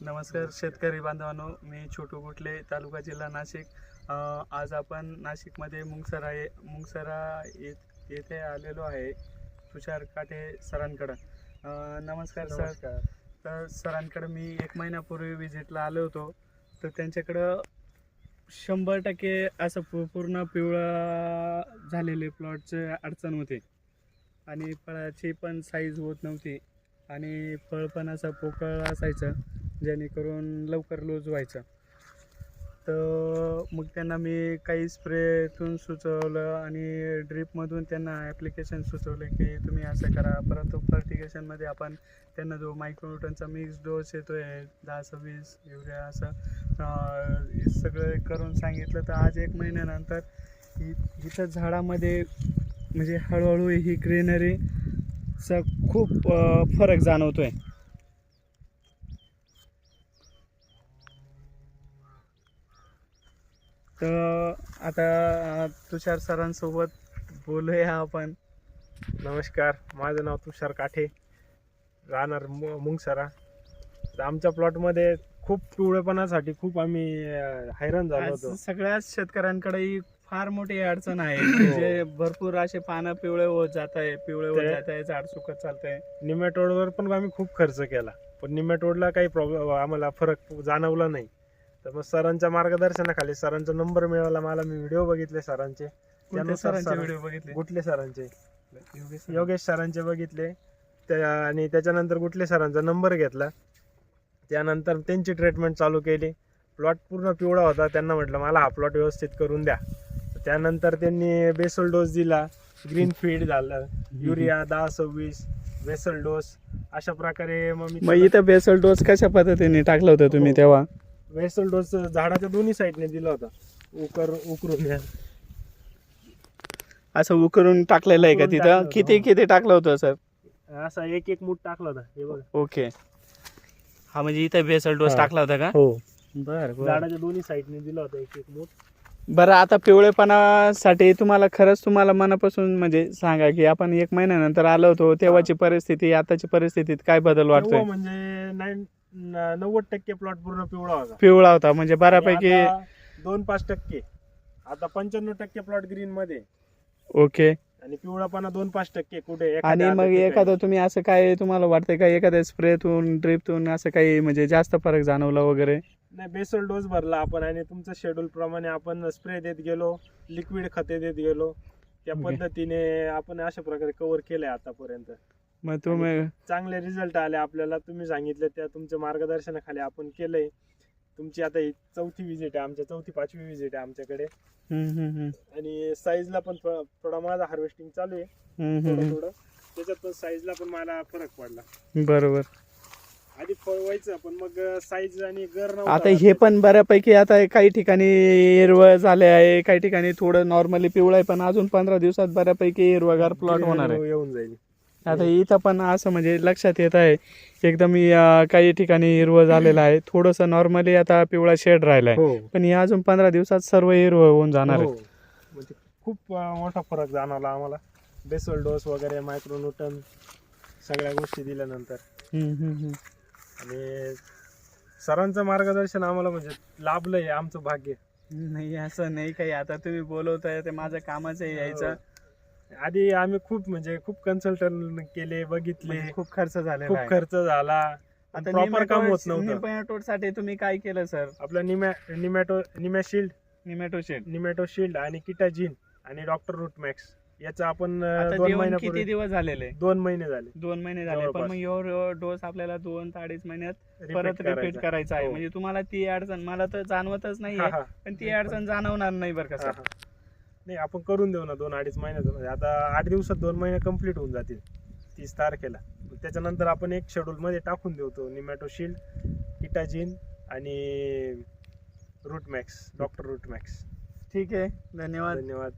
नमस्कार शेतकरी बांधवांनो मी छोटू गुटले तालुका जिल्हा नाशिक. आज आपण नाशिकमध्ये मुंगसरा ये मुंगसरा ये येथे आलेलो आहे तुषार काटे सरांकडं. नमस्कार सर. तर सरांकडं मी एक महिन्यापूर्वी विजिटला आलो होतो. तर त्यांच्याकडं शंभर टक्के असं पू पूर्ण पिवळा झालेले प्लॉटचे अडचण होते. आणि फळाची पण साईज होत नव्हती. आणि फळ पण असं पोकळ असायचं. जेणेकरून लवकर लूज व्हायचं. तर मग त्यांना मी काही स्प्रेतून सुचवलं आणि ड्रीपमधून त्यांना ॲप्लिकेशन सुचवलं की तुम्ही असं करा. परंतु फर्टिगेशनमध्ये आपण त्यांना जो मायक्रोन्यूटनचा मिक्स डोस येतो आहे दहा सव्वीस युरिया असं हे सगळं करून सांगितलं. तर आज एक महिन्यानंतर इ इथं झाडामध्ये म्हणजे हळूहळू ही ग्रीनरीचा खूप फरक जाणवतो आहे तर आता तुषार सरांसोबत बोलूया आपण. नमस्कार माझं नाव तुषार काठे. राहणार मुंगसरा. तर आमच्या प्लॉटमध्ये खूप पिवळेपणासाठी खूप आम्ही हैराण झालो होतो. सगळ्याच शेतकऱ्यांकडे ही फार मोठी अडचण आहे. म्हणजे भरपूर असे पानं पिवळे होत जात आहे पिवळे होत जात आहे झाड सुकत चालतंय. निमॅटोडवर पण आम्ही खूप खर्च केला. पण निमॅटोडला काही प्रॉब्लेम आम्हाला फरक जाणवला नाही. तर मग सरांच्या मार्गदर्शनाखाली सरांचा नंबर मिळाला मला मी व्हिडिओ बघितले सरांचे. त्यानुसार सरांचे सर- व्हिडिओ बघितले? गुटले सरांचे. योगेश सर. योगेश सरांचे बघितले. त्या आणि त्याच्यानंतर गुटले सरांचा नंबर घेतला. त्यानंतर त्यांची ट्रीटमेंट चालू केली. प्लॉट पूर्ण पिवळा होता. त्यांना म्हटलं मला हा प्लॉट व्यवस्थित करून द्या. त्यानंतर त्यांनी बेसल डोस दिला. ग्रीन फीड झालं. युरिया दहा सव्वीस बेसल डोस अशा प्रकारे मग मग मी इथं बेसल डोस कशा पद्धतीने टाकलं होतं तुम्ही हो. तेव्हा? बेसल डोस झाडाच्या दोन्ही साईडने दिला होता. उकर उकरून या. असं उकरून टाकलेलं आहे का उकरून तिथं? टाकलं होतं, किती हो. किती टाकलं होतं सर? असा एक एक मूठ टाकला होता हे बघा. ओके. हा म्हणजे इथं बेसल डोस हा. टाकला होता का? हो. बर झाडाच्या दोन्ही साईडने दिला होता एक एक मूठ. बरं आता पिवळेपणासाठी तुम्हाला खरंच तुम्हाला मनापासून म्हणजे सांगा की आपण एक महिन्यानंतर आलो होतो तेव्हाची परिस्थिती आताची परिस्थितीत काय बदल तेव्हा वाटतोय म्हणजे नाईन न- नव्वद टक्के प्लॉट पूर्ण पिवळा होता. पिवळा होता म्हणजे बऱ्यापैकी आणि आता दोन पाच टक्के. आता पंच्याण्णव टक्के प्लॉट ग्रीन मध्ये. ओके. आणि पिवळापणा दोन पाच टक्के कुठे आणि एखाद्या मग ठिकाणी. एखादं तुम्ही असं काय तुम्हाला वाटतंय का एखाद्या स्प्रेतून ड्रिपतून असं काही म्हणजे जास्त फरक जाणवला वगैरे? नाही बेसल डोस भरला आपण आणि तुमचं शेड्यूल प्रमाणे आपण स्प्रे देत गेलो लिक्विड खते देत गेलो. त्या Okay. पद्धतीने आपण अशा प्रकारे कव्हर केलंय आतापर्यंत. मग तुम्ही चांगले रिझल्ट आले आपल्याला. तुम्ही सांगितलं त्या तुमच्या मार्गदर्शनाखाली आपण केलंय. तुमची आता ही चौथी विजिट आहे आमच्या चौथी पाचवी विजिट आहे आमच्याकडे. आणि साईजला पण थोडा माझा हार्वेस्टिंग चालू आहे. थोडं. थोडं. त्याच्यात पण साईजला पण मला फरक पडला. बरोबर. आधी फळ व्हायचं पण मग साईज आणि गर. आता हे पण बऱ्यापैकी आता काही ठिकाणी हिरवं झाले आहे काही ठिकाणी थोडं नॉर्मली पिवळं आहे पण अजून पंधरा दिवसात बऱ्यापैकी हिरवगार प्लॉट होणार आहे. येऊन जाईल. आता इथं पण असं म्हणजे लक्षात येत आहे एकदम काही ठिकाणी हिरवं झालेलं आहे. थोडंसं नॉर्मली आता पिवळा शेड राहिला आहे हो. पण हे अजून पंधरा दिवसात सर्व हिरवं होऊन जाणार आहे. हो. म्हणजे खूप अं, मोठा फरक जाणवला आम्हाला. बेसल डोस वगैरे मायक्रोन्यूटन सगळ्या गोष्टी दिल्यानंतर. हम्म, हम्म, हम्म. आणि सरांचं मार्गदर्शन आम्हाला म्हणजे लाभलंय आमचं भाग्य. नाही असं नाही काही. आता तुम्ही बोलवताय ते माझं कामच आहे यायचं. आधी आम्ही खूप म्हणजे खूप कन्सल्टंट केले बघितले. म्हणजे खूप खर्च झालेला खूप खर्च झाला. आता प्रॉपर काम होत नव्हतं. निमेटोडसाठी तुम्ही काय केलं सर आपलं निमॅ निमॅटो निमॅशिल्ड निमेटो शेड निमॅटो शिल्ड आणि किटाजिन आणि डॉक्टर रूट मॅक्स याचं आपण अं, आता दोन देऊन किती महिन्यापूर्वी दिवस झालेले? दोन महिने झाले. दोन महिने झाले पण जवळपास. मग एवढं डोस आपल्याला दोन ते अडीच महिन्यात Repeat परत रिपीट करायचा. करायचा आहे. हो. म्हणजे तुम्हाला ती अडचण मला तर जाणवतच नाहीये हा, हा. पण ती अडचण जाणवणार नाही बरं का हा, सर हा. नाही आपण करून देऊ ना दोन अडीच महिन्यात म्हणजे आता आठ दिवसात दोन महिने कंप्लीट होऊन जातील तीस तारखेला. त्याच्यानंतर आपण एक शेड्यूल मध्ये टाकून देऊ तो निमॅटो शिल्ड किटाजिन आणि Root Max doctor Root Max ठीक आहे. धन्यवाद. धन्यवाद.